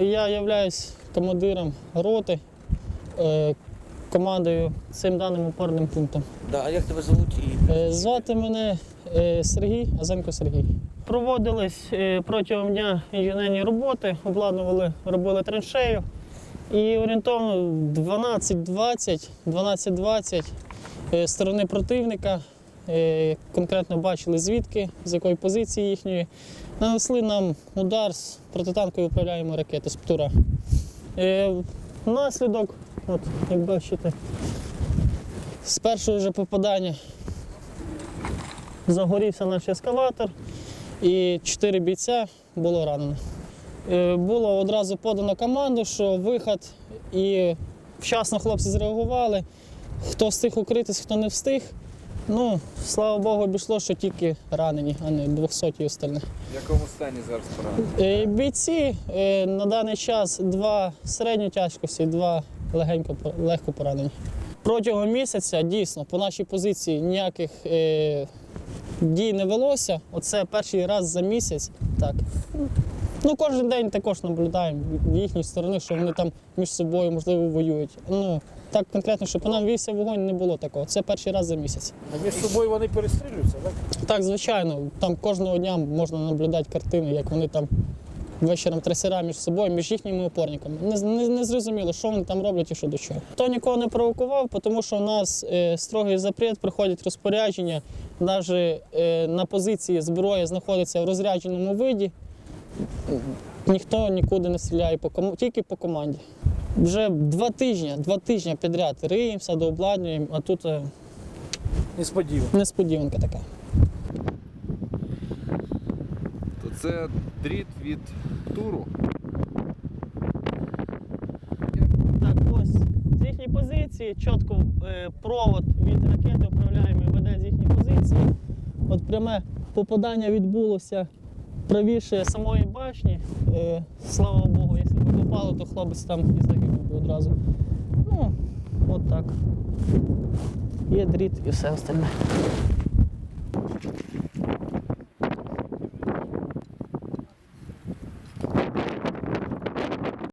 я являюсь командиром роти, е, командою цим даним опорним пунктом. Да, а як тебе звуть? І... Е, Звати мене е, Сергій, Азенко Сергій. Проводились е, протягом дня інженерні роботи, обладнували, робили траншею. І орієнтовно 12-20, 12-20 е, сторони противника, конкретно бачили звідки, з якої позиції їхньої, нанесли нам удар з протитанкової управляємої ракети з ПТУРа. Е, Наслідок, от, як бачите, з першого вже попадання загорівся наш ескалатор і чотири бійця було ранено. Е, Було одразу подано команду, що виход, і вчасно хлопці зреагували. Хто встиг укритись, хто не встиг. Ну, слава Богу, обійшло, що тільки ранені, а не 200 і остальні. В якому стані зараз поранений? Е, Бійці е, на даний час два середньої тяжкості, два легенько легко поранені. Протягом місяця дійсно по нашій позиції ніяких е, дій не велося. Оце перший раз за місяць. Так. Ну, кожен день також наблюдаємо з їхньої сторони, що вони там між собою, можливо, воюють. Ну, так конкретно, що по нам вівся вогонь, не було такого. Це перший раз за місяць. А між собою вони перестрілюються, так? Так, звичайно, там кожного дня можна наблюдати картини, як вони там вечором трасера між собою, між їхніми опорниками. Не, не, не зрозуміло, що вони там роблять і що до чого. Хто нікого не провокував, тому що у нас е, строгий запрет, приходять розпорядження, навіть е, на позиції зброя знаходиться в розрядженому виді. Ніхто нікуди не стріляє тільки по команді. Вже два тижні, два тижні підряд риємося, дообладнуємо, а тут е, Несподівано. несподіванка така. То це дріт від туру. Так, ось з їхньої позиції чітко е, провод від ракети управляємий веде з їхньої позиції. От пряме попадання відбулося правіше самої башні. Е, слава Богу, якщо б попало, то хлопець там і загинув би одразу. Ну, от так. Є дріт і все остальне.